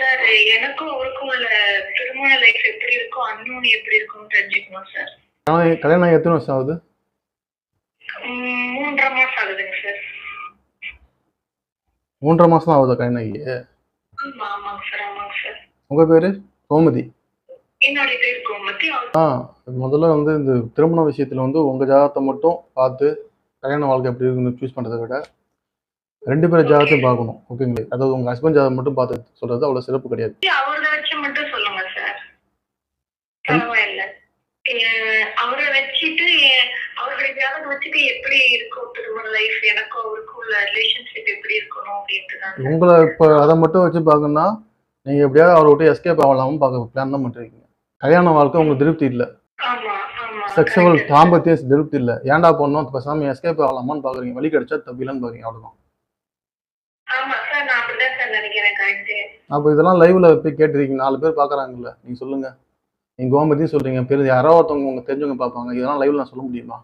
Sir எனக்கும் அவருக்கும் உள்ள திருமண லைஃப் எப்படி இருக்கும் அன்னோன் எப்படி இருக்கும்னு தெரிஞ்சுக்கணும் சார். கல்யாணம் எத்தனை வருஷம் ஆகுது? மூன்றரை மாசம் ஆகுதுங்க சார். மூன்றரை மாசம் ஆகுதா கல்யாணம் ஆகி? ஆமா ஆமாங்க சார் ஆமாங்க சார். உங்க பேரு? கோமதி. பேர் ஆ முதல்ல வந்து இந்த திருமண விஷயத்துல வந்து உங்க ஜாதகத்தை மட்டும் பார்த்து கல்யாண வாழ்க்கை எப்படி இருக்குன்னு சூஸ் பண்றதை விட ரெண்டு பேரும் ஜாதகத்தையும் பார்க்கணும் ஓகேங்களா? அதாவது உங்க ஹஸ்பண்ட் ஜாதகம் மட்டும் பார்த்து சொல்றது அவ்வளவு சிறப்பு கிடையாது. அவரை வச்சு மட்டும் சொல்லுங்க சார் பரவாயில்ல. அஹ் அவரை வச்சுட்டு எ- அவருடைய ஜாதகம் வச்சுட்டு எப்படி இருக்கும் திருமண லைஃப் எனக்கும் அவருக்கும் உள்ள ரிலேஷன்ஷிப் எப்படி இருக்கணும் அப்படின்ட்டு தான் உங்களை இப்போ அதை மட்டும் வச்சு பார்க்கணும்னா நீங்க எப்படியாவது அவரை விட்டு எஸ்கேப் ஆகலாமும் பார்க்க பிளான் தான் பண்ணிருக்கீங்க கல்யாண வாழ்க்கை உங்களுக்கு திருப்தி இல்லை. செக்ஷுவல். தாம்பத்தியம் திருப்தி இல்லை. ஏன்டா பண்ணோம் பேசாம எஸ்கேப் ஆகலாமான்னு பாக்குறீங்க. வழி கிடைச்சா தப்பிலன்னு பாக்குறீங்க அவ்வளவுதான் ஆமா சார் நான் அப்படிதான் சார் நினைக்கிறேன் கரெக்ட் அப்போ இதெல்லாம் லைவ்ல போய் கேட்டிருக்கீங்க நாலு பேர் பாக்குறாங்கல்ல நீங்க சொல்லுங்க. நீங்க கோமதியும் சொல்றீங்க பெரிய யாரோ ஒருத்தவங்க உங்க தெரிஞ்சவங்க பார்ப்பாங்க இதெல்லாம் லைவ்ல நான் சொல்ல முடியுமா?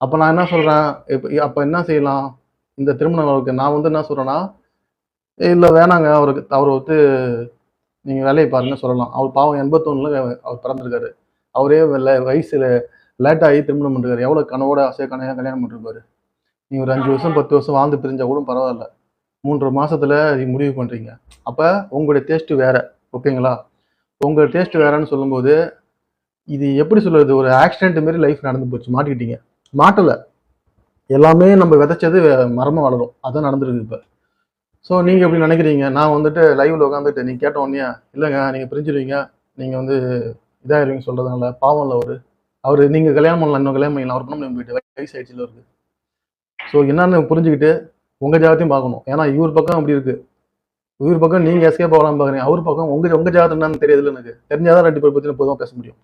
அப்ப நான் என்ன சொல்றேன் இப்போ அப்ப என்ன செய்யலாம்? இந்த திருமண வாழ்க்கை நான் வந்து என்ன சொல்றேன்னா இல்ல வேணாங்க அவருக்கு அவரை வந்து நீங்க வேலையை பாருங்க சொல்லலாம். அவர் பாவம் எண்பத்தொன்னுல அவர் பிறந்திருக்காரு. அவரே வயசுல லேட் ஆகி திருமணம் பண்ணிருக்காரு எவ்வளவு கனவோட ஆசையா கனையா கல்யாணம் பண்ணிருப்பாரு. நீங்க ஒரு அஞ்சு வருஷம் பத்து வருஷம் வாழ்ந்து பிரிஞ்சா கூட பரவாயில்ல. மூன்று மாதத்தில் முடிவு பண்ணுறீங்க அப்போ உங்களுடைய டேஸ்ட்டு வேறு ஓகேங்களா உங்கள் டேஸ்ட் வேறன்னு சொல்லும்போது இது எப்படி சொல்கிறது ஒரு ஆக்சிடென்ட் மாரி லைஃப் நடந்து போச்சு மாட்டிக்கிட்டீங்க. மாட்டலை. எல்லாமே நம்ம விதைச்சது மரமாக வளரும். அதான் நடந்துருக்கு இப்போ. ஸோ நீங்கள் எப்படி நினைக்கிறீங்க? நான் வந்துட்டு லைவில் உட்காந்துட்டு நீங்கள் கேட்ட உடனே இல்லைங்க நீங்கள் பிரிஞ்சிடுவீங்க. நீங்கள் வந்து இதாயிருவீங்க சொல்கிறதுனால பாவம் இல்லை அவர். அவர் நீங்கள் கல்யாணம் பண்ணலாம் இன்னும் கல்யாணம் பண்ணலாம் அவர் பண்ண முடியும் போயிட்டு வயசு ஆயிடுச்சுல ஸோ என்னென்னு புரிஞ்சுக்கிட்டு உங்க ஜாதத்தையும் பார்க்கணும். ஏன்னா இவர் பக்கம் அப்படி இருக்கு. இவர் பக்கம் நீங்க எஸ்கேப் ஆகலாம் பார்க்குறீங்க. அவர் பக்கம் உங்க உங்க ஜாதகம் என்னன்னு தெரியாதுல்ல எனக்கு. தெரிஞ்சாதான் ரெண்டு பேர் பத்தி பொதுவாக பேச முடியும்.